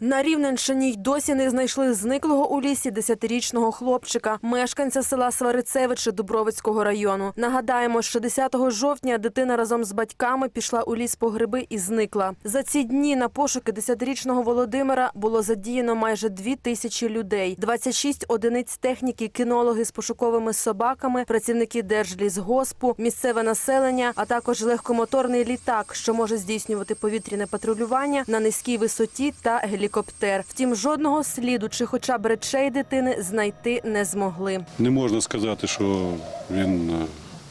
На Рівненщині й досі не знайшли зниклого у лісі десятирічного хлопчика, мешканця села Сварицевичі Дубровицького району. Нагадаємо, що 10 жовтня дитина разом з батьками пішла у ліс по гриби і зникла. За ці дні на пошуки десятирічного Володимира було задіяно майже дві тисячі людей, 26 одиниць техніки, кінологи з пошуковими собаками, працівники Держлісгоспу, місцеве населення, а також легкомоторний літак, що може здійснювати повітряне патрулювання на низькій висоті та гелікоптер. Втім, жодного сліду чи хоча б речей дитини знайти не змогли. Не можна сказати, що він е,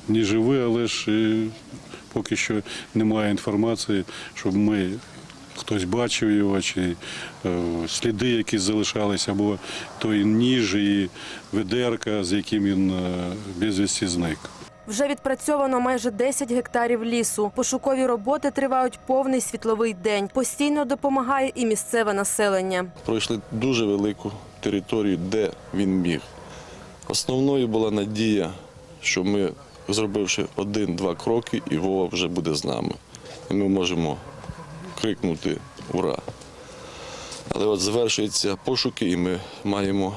не живий, але ж е, поки що немає інформації, щоб ми хтось бачив його, чи е, сліди якісь залишалися, або той ніж і ведерка, з яким він безвісті зник. Вже відпрацьовано майже 10 гектарів лісу. Пошукові роботи тривають повний світловий день. Постійно допомагає і місцеве населення. пройшли дуже велику територію, де він міг. Основною була надія, що ми, зробивши один-два кроки, і Вова вже буде з нами. І ми можемо крикнути Ура! Але от завершуються пошуки, і ми маємо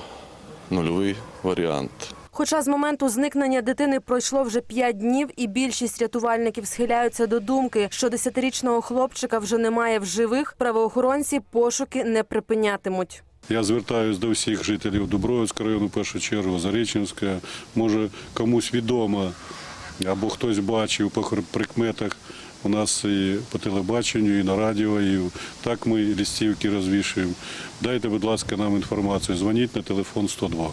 нульовий варіант. Хоча з моменту зникнення дитини пройшло вже 5 днів, і більшість рятувальників схиляються до думки, що 10-річного хлопчика вже немає в живих, правоохоронці пошуки не припинятимуть. Я звертаюся до всіх жителів Дубровицького району, в першу чергу, Зареченська. Може, комусь відомо, або хтось бачив по прикметах. У нас і по телебаченню, і на радіо, і так ми листівки розвішуємо. Дайте, будь ласка, нам інформацію. Дзвоніть на телефон 102.